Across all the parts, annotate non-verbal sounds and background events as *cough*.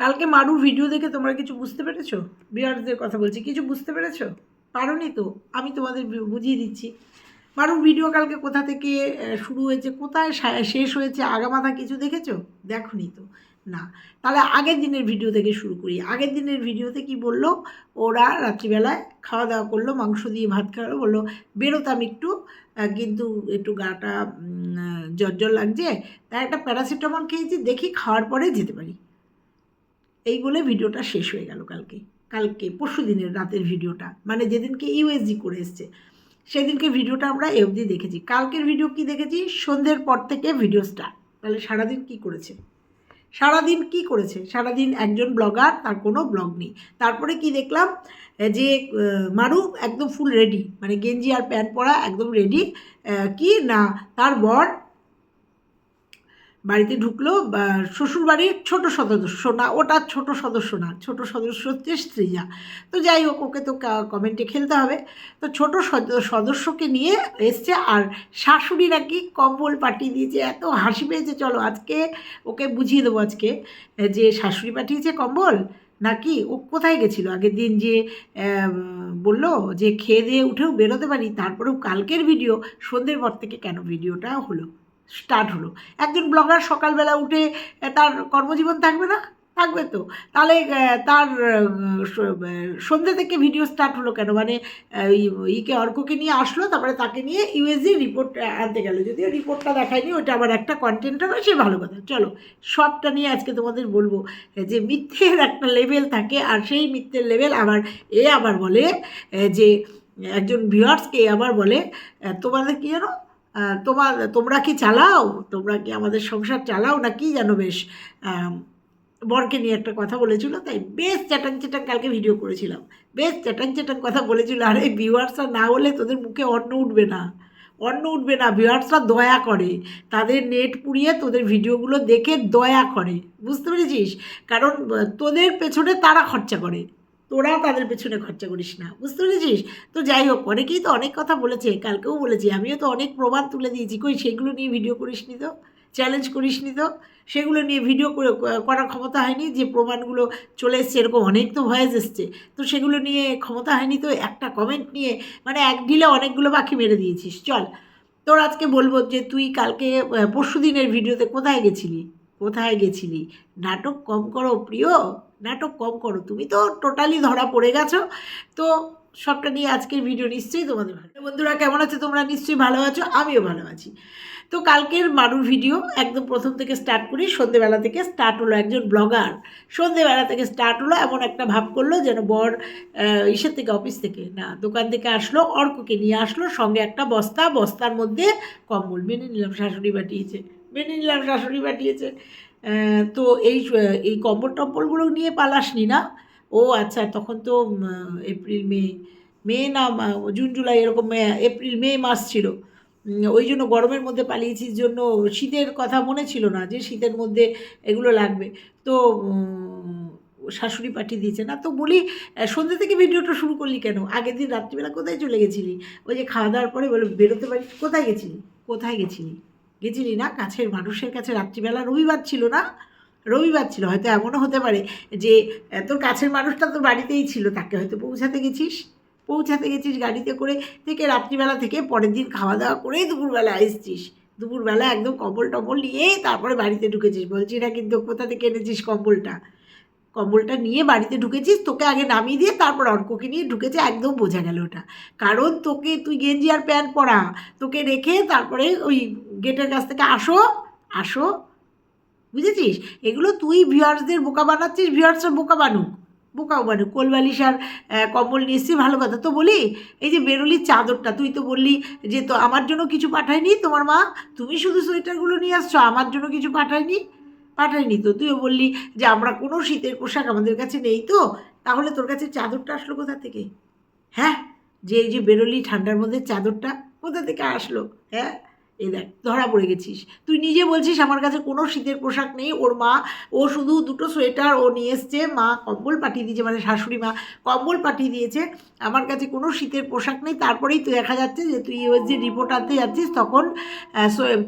কালকে মারুর ভিডিও দেখে তোমরা কিছু বুঝতে পেরেছ? বিরাটদের কথা বলছি, কিছু বুঝতে পেরেছ? পারোনি তো? আমি তোমাদের বুঝিয়ে দিচ্ছি। মারুর ভিডিও কালকে কোথা থেকে শুরু হয়েছে, কোথায় শেষ হয়েছে আগামাথা কিছু দেখেছ? দেখোনি তো। না। তাহলে আগের দিনের ভিডিও থেকে শুরু করি। আগের দিনের ভিডিওতে কি বলল? ওরা রাত্রিবেলায় খাওয়া দাওয়া করল, মাংস দিয়ে ভাত খাওয়ালো, বলল, বেরোতাম একটু কিন্তু একটু গাটা জ্বর লাগছে, তাই একটা প্যারাসিটামল খেয়েছি, দেখি খাওয়ার পরে যেতে পারি। এই বলে ভিডিওটা শেষ হয়ে গেল কালকে। কালকে, পরশু দিনের রাতের ভিডিওটা। মানে যেদিনকে ইউএসজি করে এসছে, সেদিনকে ভিডিওটা আমরা এ অবধি দেখেছি। কালকের ভিডিও কি দেখেছি? সন্ধ্যের পর থেকে ভিডিও স্টার্ট তাহলে সারাদিন কি করেছে? সারাদিন কি করেছে? সারাদিন একজন ব্লগার, তার কোনো ব্লগ নেই। তারপরে কি দেখলাম? যে মারু একদম ফুল রেডি মানে গেঞ্জি আর প্যান্ট পরা একদম রেডি কি? না, তার বর বাড়িতে ঢুকলো শ্বশুরবাড়ির ছোট সদস্য না, ওটা ছোট সদস্য না, ছোট সদস্য হচ্ছে স্ত্রীজা তো যাই হোক, ওকে তো কমেন্টে খেলতে হবে। তো ছোট সদস্যকে নিয়ে এসছে, আর শাশুড়ি নাকি কম্বল পাঠিয়ে দিয়েছে, এত হাসি পেয়েছে, চলো আজকে ওকে বুঝিয়ে দেবো আজকে, যে শাশুড়ি পাঠিয়েছে কম্বল, নাকি ও কোথায় গেছিল? আগের দিন যে বলল যে, খেয়ে দিয়ে উঠেও বেরোতে পারি তারপরেও কালকের ভিডিও সন্ধ্যের পর থেকে কেন ভিডিওটা হলো? স্টার্ট হলো। একজন ব্লগার সকালবেলা উঠে তার কর্মজীবন থাকবে না? থাকবে তো। তাহলে তার সন্ধ্যে থেকে ভিডিও স্টার্ট হলো কেন? মানে ইকে অর্ককে নিয়ে আসলো, তারপরে তাকে নিয়ে ইউএসজি রিপোর্ট আনতে গেল। যদিও রিপোর্টটা দেখায়নি, ওইটা আবার একটা কন্টেন্ট হবে সে ভালো কথা। চলো, সবটা নিয়ে আজকে তোমাদের বলব যে মিথ্যের একটা লেভেল থাকে, আর সেই মিথ্যের লেভেল আবার এ আবার বলে যে একজন ভিউয়ার্সকে আবার বলে তোমাদের কী জানো? তোমার, তোমরা কি চালাও? তোমরা কি আমাদের সংসার চালাও না কি জানো বেশ বরকে নিয়ে একটা কথা বলেছিল, তাই বেশ চ্যাটাং চ্যাটাং কালকে ভিডিও করেছিলাম। বেশ চ্যাটাং চ্যাটাং কথা বলেছিল, আর এই ভিউয়ার্সরা না হলে তোদের মুখে অন্ন উঠবে না। অন্ন উঠবে না ভিউয়ার্সরা দয়া করে। তাদের নেট পুড়িয়ে তোদের ভিডিওগুলো দেখে দয়া করে। বুঝতে পেরেছিস? কারণ তোদের পেছনে তারা খরচা করে। তোরা তাদের পেছনে খরচা করিস না, বুঝতে পেরেছিস? তো যাই হোক, অনেকেই তো অনেক কথা বলেছে, কালকেও বলেছি, আমিও তো অনেক প্রমাণ তুলে দিয়েছি। কই, সেগুলো নিয়ে ভিডিও করিস নি তো? চ্যালেঞ্জ করিস নি তো? সেগুলো নিয়ে ভিডিও করে করার ক্ষমতা হয়নি যে প্রমাণগুলো চলে এসছে, এরকম অনেক তো ভয়েস এসছে। তো সেগুলো নিয়ে ক্ষমতা হয়নি তো, একটা কমেন্ট নিয়ে মানে এক ঢিলে অনেকগুলো বাকি মেরে দিয়েছিস, চল। তোর আজকে বলব যে তুই কালকে পরশু দিনের ভিডিওতে কোথায় গেছিলি? কোথায় গেছিলি? নাটক কম করো প্রিয়। নাটক কম করো। তুমি তো টোটালি ধরা পড়ে গেছো। তো সবটা নিয়ে আজকের ভিডিও নিশ্চয়ই তোমাদের ভালো বন্ধুরা, কেমন আছে? তোমরা নিশ্চয়ই ভালো আছো। আমিও ভালো আছি। তো কালকের মারুর ভিডিও একদম প্রথম থেকে স্টার্ট করি। সন্ধেবেলা থেকে স্টার্ট হলো একজন ব্লগার সন্ধেবেলা থেকে স্টার্ট হলো এমন একটা ভাব করল যেন বর ইসের থেকে অফিস থেকে, না, দোকান থেকে আসলো, অর্ককে নিয়ে আসলো, সঙ্গে একটা বস্তা, বস্তার মধ্যে কম্বল মেনে নিলাম, শাশুড়ি পাঠিয়েছে মেনে নিলাম শাশুড়ি পাঠিয়েছে। তো এই এই কম্বল টম্বলগুলো নিয়ে পালাসনি না? ও আচ্ছা তখন তো এপ্রিল, মে মে না জুন, জুলাই এরকম এপ্রিল, মে মাস ছিল। ওই জন্য গরমের মধ্যে পালিয়েছিস জন্য শীতের কথা মনে ছিল না যে শীতের মধ্যে এগুলো লাগবে। তো শাশুড়ি পাঠিয়ে দিয়েছে না? তো বলি সন্ধ্যে থেকে ভিডিওটা শুরু করলি কেন? আগের দিন রাত্রিবেলা কোথায় চলে গেছিলি? ওই যে খাওয়া দাওয়ার পরে বলে বেরোতে পারি কোথায় গেছিলি? কোথায় গেছিলি? গেছিলি না? কাছের মানুষের কাছে রাত্রিবেলা। রবিবার ছিল না? রবিবার ছিল। হয়তো এমনও হতে পারে যে তোর কাছের মানুষটা তোর বাড়িতেই ছিল। তাকে হয়তো পৌঁছাতে গেছিস। পৌঁছাতে গেছিস গাড়িতে করে থেকে রাত্রিবেলা থেকে পরের দিন খাওয়া দাওয়া করেই দুপুরবেলা এসছিস দুপুরবেলা একদম কম্বল টম্বল নিয়ে তারপরে বাড়িতে ঢুকেছিস। বলছি না কিন্তু কোথা থেকে এনেছিস কম্বলটা? কম্বলটা নিয়ে বাড়িতে ঢুকেছিস, তোকে আগে নামিয়ে দিয়ে তারপর অর্ককে নিয়ে ঢুকেছে, একদম বোঝা গেল ওটা। কারণ তোকে তুই গেঞ্জি আর প্যান্ট পরা, তোকে রেখে তারপরে ওই গেটের কাছ থেকে আসো আসো। বুঝেছিস? এগুলো তুই ভিউয়ার্সদের বোকা বানাচ্ছিস ভিউয়ার্সরা বোকা বানুক, বোকাও বানুক। কোলবালিশ আর কম্বল নিয়ে এসছি, ভালো কথা। তো বলি, এই যে বেরোলির চাদরটা, তুই তো বললি যে তো আমার জন্য কিছু পাঠায়নি, তোমার মা, তুমি শুধু সোয়েটারগুলো নিয়ে আসছো, আমার জন্য কিছু পাঠায়নি? পাঠায়নি তো। তুইও বললি যে আমরা কোনো শীতের পোশাক আমাদের কাছে নেই তো। তাহলে তোর কাছে চাদরটা আসলো কোথা থেকে? হ্যাঁ? যে এই যে বেরোলি ঠান্ডার মধ্যে চাদরটা কোথা থেকে আসলো? হ্যাঁ? এই দেখ, ধরা পড়ে গেছিস। তুই নিজে বলছিস আমার কাছে কোনো শীতের পোশাক নেই, ওর মা, ও শুধু দুটো সোয়েটার ও নিয়ে এসছে, মা কম্বল পাঠিয়ে দিয়েছে মানে শাশুড়ি মা কম্বল পাঠিয়ে দিয়েছে, আমার কাছে কোনো শীতের পোশাক নেই, তারপরেই তো দেখা যাচ্ছে যে তুই ইউএসজি রিপোর্ট আনতে যাচ্ছিস, তখন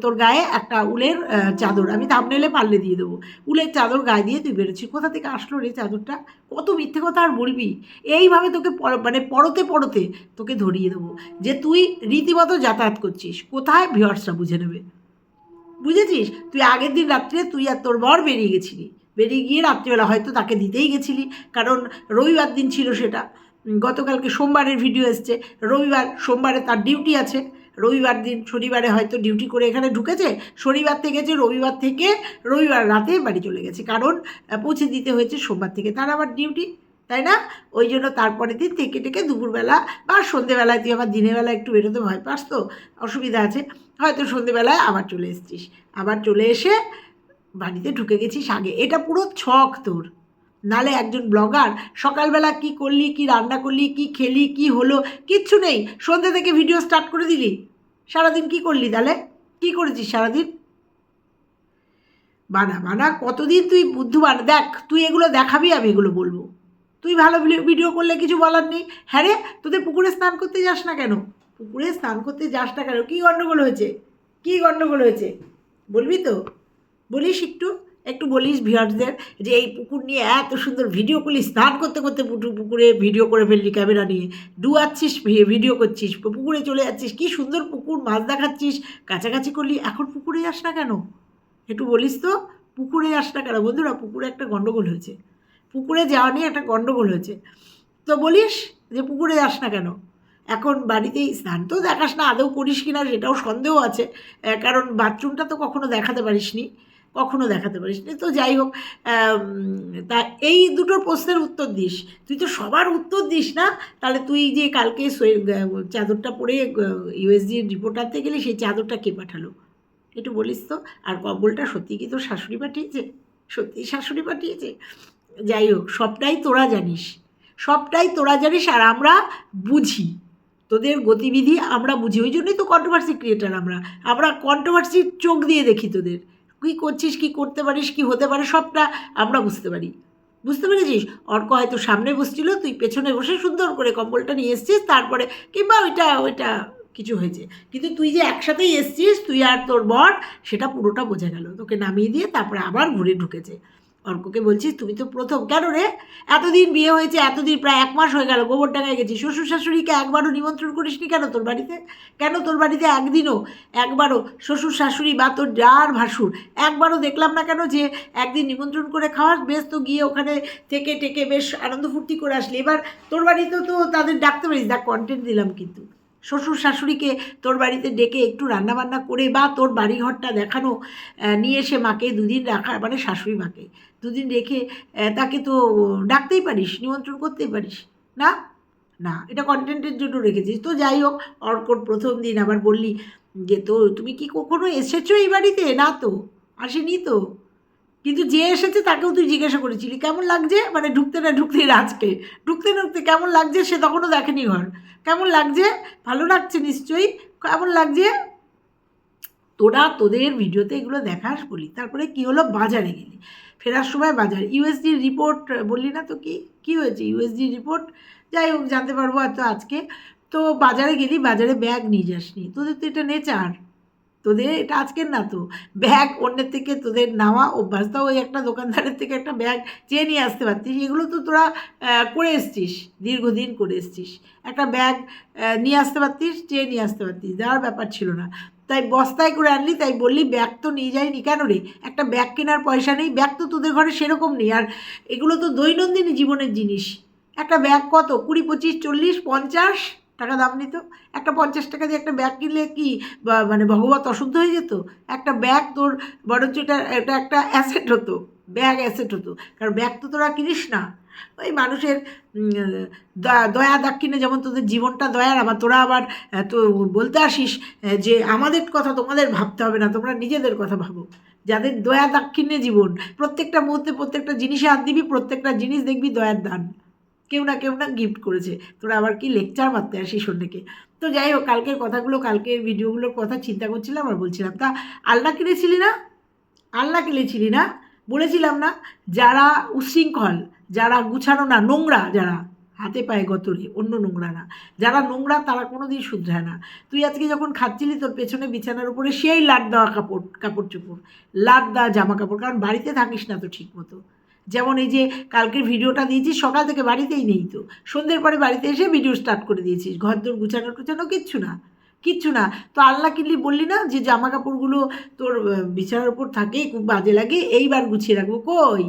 তোর গায়ে একটা উলের চাদর, আমি থামনেলে পাল্লে দিয়ে দেবো। উলের চাদর গায়ে দিয়ে তুই বেরোচ্ছিস। কোথা থেকে আসলো রে চাদরটা? কত মিথ্যে কথা আর বলবি? এইভাবে তোকে মানে পরতে পরতে তোকে ধরিয়ে দেবো। যে তুই রীতিমতো যাতায়াত করছিস, কোথায় ভিওয়ার্সরা বুঝে নেবে? বুঝেছিস? তুই আগের দিন রাত্রে তুই আর তোর বর বেরিয়ে গেছিলি। বেরিয়ে গিয়ে রাত্রিবেলা হয়তো তাকে দিতেই গেছিলি। কারণ রবিবার দিন ছিল সেটা। গতকালকে সোমবারের ভিডিও এসছে। রবিবার, সোমবারে তার ডিউটি আছে। রবিবার দিন, শনিবারে হয়তো ডিউটি করে এখানে ঢুকেছে, শনিবার থেকে গেছে রবিবার থেকে রবিবার রাতে বাড়ি চলে গেছে। কারণ পৌঁছে দিতে হয়েছে সোমবার থেকে। তার আবার ডিউটি তাই না? ওই জন্য তারপরে দিন থেকে টেকে দুপুরবেলা বা সন্ধেবেলায় তুই আবার দিনের বেলা একটু বেরোতে ভয় পাস তো, অসুবিধা আছে। হয়তো সন্ধেবেলায় আবার চলে এসেছিস। আবার চলে এসে বাড়িতে ঢুকে গেছিস আগে। এটা পুরো ছক তোর। নালে একজন ব্লগার, সকালবেলা কি করলি, কি রান্না করলি, কি খেলি, কি হলো, কিচ্ছু নেই। সন্ধ্যে থেকে ভিডিও স্টার্ট করে দিলি। সারাদিন কি করলি তাহলে? কি করেছিস সারাদিন? বানা বানা, কতদিন তুই বুদ্ধবান দেখ, তুই এগুলো দেখাবি, আমি এগুলো বলব। তুই ভালো ভিডিও- ভিডিও করলে কিছু বলার নেই। হ্যাঁ রে, তোদের পুকুরে স্নান করতে যাস না কেন? পুকুরে স্নান করতে যাস না কেন? কী গণ্ডগোল হয়েছে? কী গণ্ডগোল হয়েছে? বলবি তো? বলিস একটু। একটু বলিস ভিউয়ার্সদের যে এই পুকুর নিয়ে এত সুন্দর ভিডিও করলি, স্নান করতে করতে পুটু পুকুরে ভিডিও করে ফেললি ক্যামেরা নিয়ে। ডুয়াচ্ছিস ভিডিও করছিস পুকুরে চলে যাচ্ছিস, কি সুন্দর পুকুর, মাছ দেখাচ্ছিস, কাছাকাছি করলি, এখন পুকুরে যাস না কেন? একটু বলিস তো, পুকুরে যাস না কেন? বন্ধুরা, পুকুরে একটা গণ্ডগোল হয়েছে। পুকুরে যাওয়া নিয়ে একটা গণ্ডগোল হয়েছে। তো বলিস যে পুকুরে যাস না কেন? এখন বাড়িতেই স্নান তো দেখাস না, আদৌ করিস কি না সেটাও সন্দেহ আছে। কারণ বাথরুমটা তো কখনো দেখাতে পারিসনি। কখনো দেখাতে পারিস তো যাই হোক তা এই দুটোর প্রশ্নের উত্তর দিস। তুই তো সবার উত্তর দিস না। তাহলে তুই যে কালকে চাদরটা পরে ইউএসজি রিপোর্ট আনতে গেলি, সেই চাদরটা কে পাঠালো? একটু বলিস তো। আর কম্বলটা সত্যি কি তোর শাশুড়ি পাঠিয়েছে? সত্যি শাশুড়ি পাঠিয়েছে? যাই হোক, সবটাই তোরা জানিস। সবটাই তোরা জানিস আর আমরা বুঝি। তোদের গতিবিধি আমরা বুঝি। ওই জন্যই তো কন্ট্রোভার্সি ক্রিয়েটার আমরা। আমরা কন্ট্রোভার্সির চোখ দিয়ে দেখি তোদের। কী করছিস, কী করতে পারিস, কী হতে পারে সবটা আমরা বুঝতে পারি। বুঝতে পেরেছিস? অর্ক হয়তো সামনে বসছিল, তুই পেছনে বসে সুন্দর করে কম্বলটা নিয়ে এসছিস, তারপরে কিংবা ওইটা ওইটা কিছু হয়েছে। কিন্তু তুই যে একসাথেই এসছিস, তুই আর তোর বর, সেটা পুরোটা বোঝা গেল। তোকে নামিয়ে দিয়ে তারপরে আবার ঘুরে ঢুকেছে। অর্ককে বলছিস তুমি তো প্রথম। কেন রে? এতদিন বিয়ে হয়েছে, এতদিন প্রায় এক মাস হয়ে গেল, গোবর ডাঙায় গেছি। শ্বশুর শাশুড়িকে একবারও নিমন্ত্রণ করিসনি কেন তোর বাড়িতে? কেন তোর বাড়িতে একদিনও, একবারও শ্বশুর শাশুড়ি বা তোর যার ভাসুর, একবারও দেখলাম না কেন যে একদিন নিমন্ত্রণ করে খাওয়াস? বেশ তো গিয়ে ওখানে থেকে টেকে বেশ আনন্দ ফুর্তি করে আসলি। এবার তোর বাড়িতেও তো তাদের ডাকতে পারিস, দেখ কন্টেন্ট দিলাম কিন্তু। শ্বশুর শাশুড়িকে তোর বাড়িতে ডেকে একটু রান্নাবান্না করে বা তোর বাড়িঘরটা দেখানো নিয়ে এসে মাকে দুদিন রাখা মানে শাশুড়ি মাকে দুদিন রেখে তাকে তো ডাকতেই পারিস, নিমন্ত্রণ করতেই পারিস, না? না, এটা কন্টেন্টের জন্য রেখেছিস। তো যাই হোক, অর্কর প্রথম দিন আবার বললি যে, তো তুমি কি কখনো এসেছ এই বাড়িতে? না তো, আসেনি তো? কিন্তু যে এসেছে তাকেও তুই জিজ্ঞাসা করেছিলি, কেমন লাগছে? মানে ঢুকতে না ঢুকতে রাজকে ঢুকতে ঢুকতে কেমন লাগছে? সে তখনও দেখেনি ঘর। কেমন লাগছে? ভালো লাগছে নিশ্চয়ই। কেমন লাগছে? তোরা তোদের ভিডিওতে এগুলো দেখাস বলি। তারপরে কি হলো? বাজারে গেলি। ফেরার সময় বাজার। ইউএসডি রিপোর্ট বললি না তো কি? কি হয়েছে ইউএসডি রিপোর্ট যাই হোক, জানতে পারব হয়তো আজকে। তো বাজারে গেলি, বাজারে ব্যাগ নিয়ে যাসনি। তোদের তো এটা নেচার তোদের এটা আজকের না তো। ব্যাগ অন্যের থেকে তোদের নেওয়া অভ্যাস। তাও ওই একটা দোকানদারের থেকে একটা ব্যাগ চেয়ে নিয়ে আসতে পারতিস। এগুলো তো তোরা করে এসছিস, দীর্ঘদিন করে এসছিস। একটা ব্যাগ নিয়ে আসতে পারতিস, চেয়ে নিয়ে আসতে পারতিস। দেওয়ার ব্যাপার ছিল না। তাই বস্তায় করে আনলি, তাই বললি ব্যাগ তো নিয়ে যায়নি কেন রে? একটা ব্যাগ কেনার পয়সা নেই ব্যাগ তো তোদের ঘরে সেরকম নেই। আর এগুলো তো দৈনন্দিন জীবনের জিনিস। একটা ব্যাগ কত? কুড়ি, পঁচিশ, চল্লিশ, পঞ্চাশ? টাকা দাম নিত। একটা পঞ্চাশ টাকা দিয়ে একটা ব্যাগ কিনলে কি মানে ভগবত অশুদ্ধ হয়ে যেত? একটা ব্যাগ তোর, বরঞ্চ এটা এটা একটা অ্যাসেট হতো। ব্যাগ অ্যাসেট হতো। কারণ ব্যাগ তো তোরা কিনিস না। ওই মানুষের দয়া- দাক্ষিণে যেমন তোদের জীবনটা দয়ার, আবার তোরা আবার তো বলতে আসিস যে আমাদের কথা তোমাদের ভাবতে হবে না, তোমরা নিজেদের কথা ভাবো। যাদের দয়া দাক্ষিণ্যে জীবন, প্রত্যেকটা মুহূর্তে প্রত্যেকটা জিনিসে হাত দিবি, প্রত্যেকটা জিনিস দেখবি দয়ার দান। কেউ না কেউ না গিফট করেছে। তোরা আবার কি লেকচার মারতে আসি সন্ধ্যেকে তো যাই হোক, কালকের কথাগুলো, কালকের ভিডিওগুলোর কথা চিন্তা করছিলাম আর বলছিলাম, তা আলনা কিনেছিলি না? আলনা কিনেছিলি না? বলেছিলাম না, যারা উশৃঙ্খল, যারা গুছানো না, নোংরা যারা, হাতে পায়ে গতরে, অন্য নোংরা না। যারা নোংরা তারা কোনো দিন শুধরায় না। তুই আজকে যখন খাচ্ছিলি, তোর পেছনে বিছানার উপরে সেই লাট দেওয়া কাপড় কাপড় চোপড় লাট দেওয়া জামা কাপড়, কারণ বাড়িতে থাকিস না তো ঠিক মতো যেমন এই যে কালকের ভিডিওটা দিয়েছিস সকাল থেকে বাড়িতেই নেই তো। সন্ধ্যের পরে বাড়িতে এসে ভিডিও স্টার্ট করে দিয়েছিস। ঘর দোর গুছানো টুছানো কিচ্ছু না কিচ্ছু না। তো আল্লাহ কিনলি বললি না যে জামা কাপড়গুলো তোর বিছানার উপর থাকে, খুব বাজে লাগে, এইবার গুছিয়ে রাখব। কই?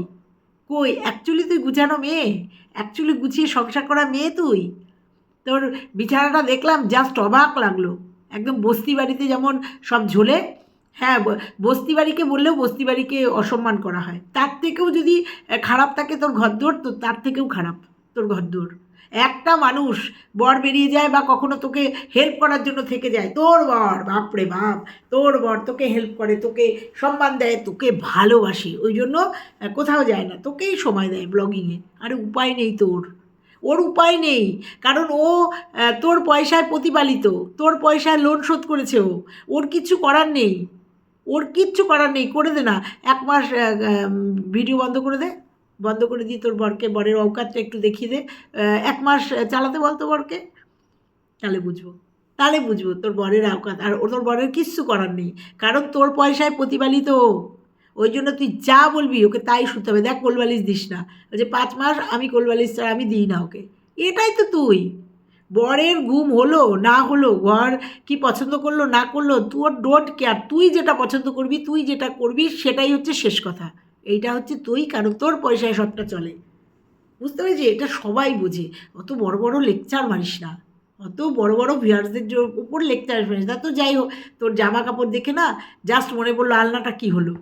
কই? অ্যাকচুয়ালি তুই গুছানো মেয়ে। অ্যাকচুয়ালি গুছিয়ে সংসার করা মেয়ে তুই। তোর বিছানাটা দেখলাম জাস্ট অবাক লাগল। একদম বস্তি বাড়িতে যেমন সব ঝোলে হ্যাঁ বস্তি বাড়িকে বললেও বস্তি বাড়িকে অসম্মান করা হয়। তার থেকেও যদি খারাপ থাকে তোর ঘরদোর, তো তার থেকেও খারাপ তোর ঘরদোর। একটা মানুষ বর বেরিয়ে যায় বা কখনো তোকে হেল্প করার জন্য থেকে যায়, তোর বর বাপরে বাপ, তোর বর তোকে হেল্প করে, তোকে সম্মান দেয়, তোকে ভালোবাসে। ওই জন্য কোথাও যায় না, তোকেই সময় দেয় ব্লগিংয়ে আরে উপায় নেই তোর। ওর উপায় নেই, কারণ ও তোর পয়সায় প্রতিপালিত, তোর পয়সায় লোন শোধ করেছে ও। ওর কিচ্ছু করার নেই। ওর কিচ্ছু করার নেই, করে দে না। এক মাস ভিডিও বন্ধ করে দে। বন্ধ করে দিয়ে তোর বরকে, বরের অকাতটা একটু দেখিয়ে দে। এক মাস চালাতে বলতো বরকে। তাহলে বুঝব। তাহলে বুঝব তোর বরের আওকাত আর তোর বরের কিচ্ছু করার নেই। কারণ তোর পয়সায় প্রতিপালিত। ওই জন্য তুই যা বলবি, ওকে তাই শুনতে হবে। দেখ কোলবালিশ দিস না। যে পাঁচ মাস আমি কোলবালিশ ছাড়া আমি দিই না ওকে। এটাই তো তুই। বরের ঘুম হলো, না হলো ঘর কি পছন্দ করল, না করল, তোর ডোন্ট কেয়ার তুই যেটা পছন্দ করবি, তুই যেটা করবি, সেটাই হচ্ছে শেষ কথা। এইটা হচ্ছে তুই, কারণ তোর পয়সায় সবটা চলে। বুঝতে পেরেছি? এটা সবাই বোঝে। অত বড় বড় লেকচার মারিস না। অত বড় বড় ভিউয়ার্সদের উপর লেকচার মারিস না। তো যাই হোক, তোর জামা কাপড় দেখে না জাস্ট মনে পড়ল আলনাটা কী হলো?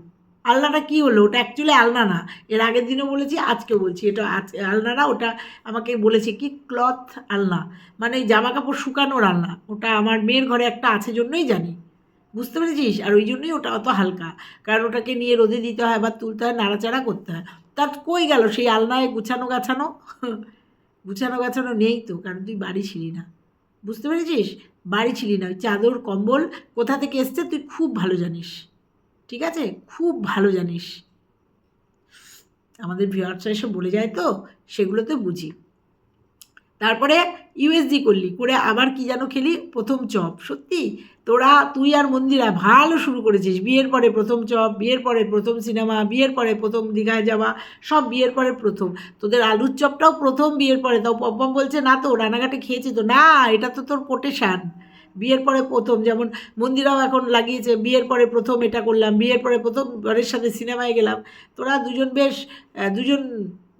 আলনাটা কী হলো? ওটা অ্যাকচুয়ালি আলনা না। এর আগের দিনও বলেছি আজকে বলছি। এটা আজ আলনা না ওটা আমাকে বলেছে কি ক্লথ আলনা। মানে জামা কাপড় শুকানোর আলনা। ওটা আমার মেয়ের ঘরে একটা আছে জন্যই জানি। বুঝতে পেরেছিস? আর ওই জন্যই ওটা অত হালকা। কারণ ওটাকে নিয়ে রোদে দিতে হয় বা তুলতে হয়, নাড়াচাড়া করতে হয়। তার কই গেল সেই আলনায় গুছানো গাছানো? *laughs* গুছানো গাছানো নেই তো, কারণ তুই বাড়ি ছিলি না। বুঝতে পেরেছিস? বাড়ি ছিলি না। ওই চাদর, কম্বল কোথা থেকে এসছে তুই খুব ভালো জানিস। ঠিক আছে? খুব ভালো জানিস। আমাদের ভিউয়ার্সরা এসে বলে যায় তো, সেগুলোতে বুঝি। তারপরে ইউএসজি করলি, করে আবার কি যেন খেলি? প্রথম চপ। সত্যি? তোরা, তুই আর মন্দিরা ভালো শুরু করেছিস। বিয়ের পরে প্রথম চপ, বিয়ের পরে প্রথম সিনেমা, বিয়ের পরে প্রথম দীঘায় যাওয়া, সব বিয়ের পরে প্রথম। তোদের আলুর চপটাও প্রথম, বিয়ের পরে। তাও পম্পম বলছে, না তো, রানাঘাটে খেয়েছি তো। না, এটা তো তোর কোটেশান বিয়ের পরে প্রথম, যেমন মন্দিরাও এখন লাগিয়েছে, বিয়ের পরে প্রথম এটা করলাম, বিয়ের পরে প্রথম বরের সাথে সিনেমায় গেলাম। তোরা দুজন বেশ দুজন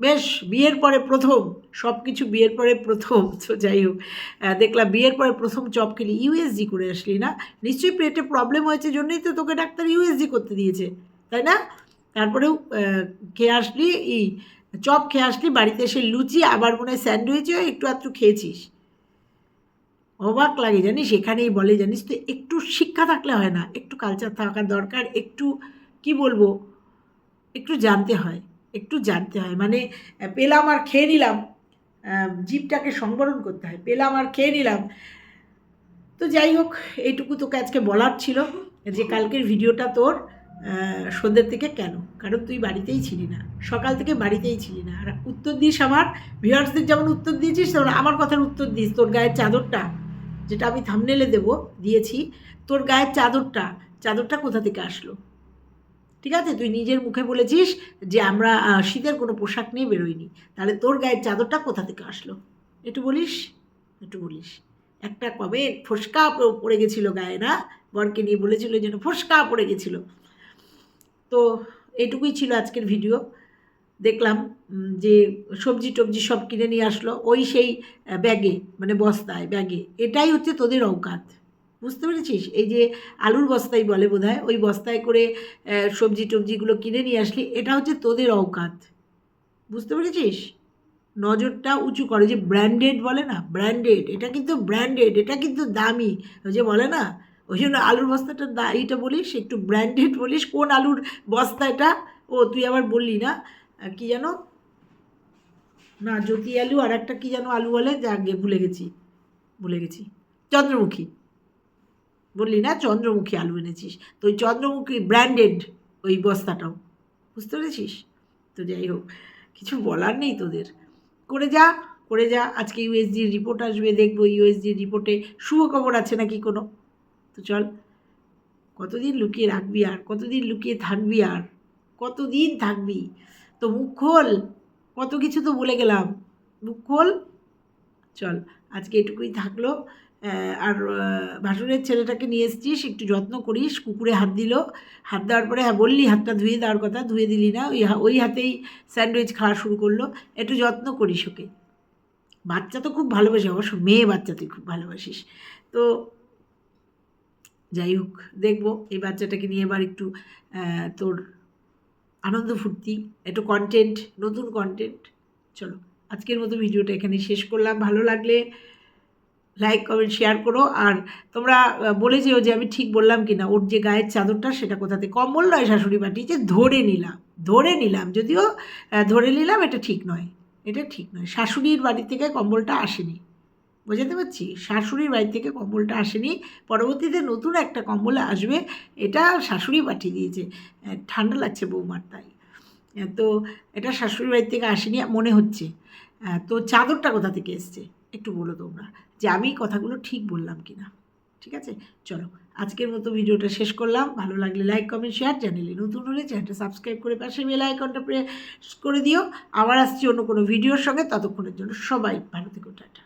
বেশ বিয়ের পরে প্রথম সব কিছু বিয়ের পরে প্রথম, তো যাই হোক। দেখলাম বিয়ের পরে প্রথম চপ খেলি ইউএসজি করে আসলি না? নিশ্চয়ই পেটে প্রবলেম হয়েছে, জন্যই তো তোকে ডাক্তার ইউএসজি করতে দিয়েছে, তাই না? তারপরেও খেয়ে আসলি ই চপ খেয়ে আসলি, বাড়িতে এসে লুচি, আবার মনে হয় স্যান্ডউইচও একটু আধটু খেয়েছিস। অবাক লাগে, জানিস? এখানেই বলে, জানিস তো, একটু শিক্ষা থাকলে হয় না, একটু কালচার থাকা দরকার, একটু, কি বলব, একটু জানতে হয়, একটু জানতে হয়। মানে পেলাম আর খেয়ে নিলাম জীবটাকে সংবরণ করতে হয়, পেলাম আর খেয়ে নিলাম। তো যাই হোক, এইটুকু তোকে আজকে বলার ছিল, যে কালকের ভিডিওটা তোর সন্ধ্যের থেকে কেন? কারণ তুই বাড়িতেই ছিলি না, সকাল থেকে বাড়িতেই ছিলি না। আর উত্তর দিস আমার ভিউয়ার্সদের যেমন উত্তর দিয়েছিস তেমন আমার কথার উত্তর দিস, তোর গায়ের চাদরটা। যেটা আমি থামনেলে দেবো, দিয়েছি, তোর গায়ের চাদরটা চাদরটা কোথা থেকে আসলো? ঠিক আছে? তুই নিজের মুখে বলেছিস যে আমরা শীতের কোনো পোশাক নিয়ে বেরোইনি। তাহলে তোর গায়ের চাদরটা কোথা থেকে আসলো? একটু বলিস? একটু বলিস। একটা কবে? ফোসকা পড়ে গেছিল গায়ে, না? বরকে নিয়ে বলেছিল যেন ফোসকা পড়ে গেছিল। তো, এটুকুই ছিল আজকের ভিডিও। দেখলাম যে সবজি টবজি সব কিনে নিয়ে আসলো ওই সেই ব্যাগে মানে বস্তায়, ব্যাগে। এটাই হচ্ছে তোদের অকাত বুঝতে পেরেছিস? এই যে আলুর বস্তাই বলে বোধ ওই বস্তায় করে সবজি টবজিগুলো কিনে নিয়ে আসলি, এটা হচ্ছে তোদের অকাত বুঝতে পেরেছিস? নজরটা উঁচু করে যে ব্র্যান্ডেড বলে না, ব্র্যান্ডেড, এটা কিন্তু ব্র্যান্ডেড, এটা কিন্তু দামি। যে বলে না, ওই জন্য আলুর বস্তাটা দা, এইটা বলিস, একটু ব্র্যান্ডেড বলিস, কোন আলুর বস্তা এটা ও তুই আবার বললি না আহ, কি যেন না জ্যোতি আলু আর একটা কী যেন আলু বলে? যাকে ভুলে গেছি ভুলে গেছি। চন্দ্রমুখী। বললি না চন্দ্রমুখী আলু এনেছিস? তো ওই চন্দ্রমুখী ব্র্যান্ডেড ওই বস্তাটাও। বুঝতে পেরেছিস? তো যাই হোক কিছু বলার নেই তোদের। করে যা করে যা। আজকে ইউএসজির রিপোর্ট আসবে দেখব ইউএসজির রিপোর্টে শুভ খবর আছে নাকি কোনো? তো চল কতদিন লুকিয়ে রাখবি আর? কতদিন লুকিয়ে থাকবি আর? কতদিন থাকবি? তো মুখ খোল। কত কিছু তো বলে গেলাম। মুখ খোল। চল, আজকে এটুকুই থাকল। আর ভাসুরের ছেলেটাকে নিয়ে এসছিস, একটু যত্ন করিস, কুকুরে হাত দিল। হাত দেওয়ার পরে হ্যাঁ বললি হাতটা ধুয়ে দেওয়ার কথা, ধুয়ে দিলি না। ওই ওই হাতেই স্যান্ডউইচ খাওয়া শুরু করল। একটু যত্ন করিস ওকে। বাচ্চা তো খুব ভালোবাসি, অবশ্য মেয়ে বাচ্চা তুই খুব ভালোবাসিস। তো যাই হোক, দেখব এই বাচ্চাটাকে নিয়ে এবার একটু তোর আনন্দ ফুর্তি, একটু কন্টেন্ট নতুন কন্টেন্ট চলো, আজকের মতো ভিডিওটা এখানে শেষ করলাম। ভালো লাগলে লাইক কমেন্ট শেয়ার করো। আর তোমরা বলে যেও যে আমি ঠিক বললাম কি না ওর যে গায়ের চাদরটা, সেটা কোথাতে কম্বল নয়, শাশুড়ি বাটি যে ধরে নিলাম ধরে নিলাম। যদিও ধরে নিলাম, এটা ঠিক নয়। এটা ঠিক নয়। শাশুড়ির বাড়ি থেকে কম্বলটা আসেনি। বোঝাতে পারছি? শাশুড়ির বাড়ি থেকে কম্বলটা আসেনি। পরবর্তীতে নতুন একটা কম্বল আসবে, এটা শাশুড়ি পাঠিয়ে দিয়েছে। ঠান্ডা লাগছে বৌমার তাই। তো এটা শাশুড়ি বাড়ি থেকে আসেনি মনে হচ্ছে। তো চাদরটা কোথা থেকে এসছে? একটু বলো তোমরা, যে আমি কথাগুলো ঠিক বললাম কি না ঠিক আছে? চলো, আজকের মতো ভিডিওটা শেষ করলাম। ভালো লাগলে লাইক কমেন্ট শেয়ার চ্যানেলে নতুন হলে চ্যানেলটা সাবস্ক্রাইব করে পাশে বেল আইকনটা প্রেস করে দিও। আবার আসছি অন্য কোনো ভিডিওর সঙ্গে। ততক্ষণের জন্য সবাই ভালো থেকো, টাটা।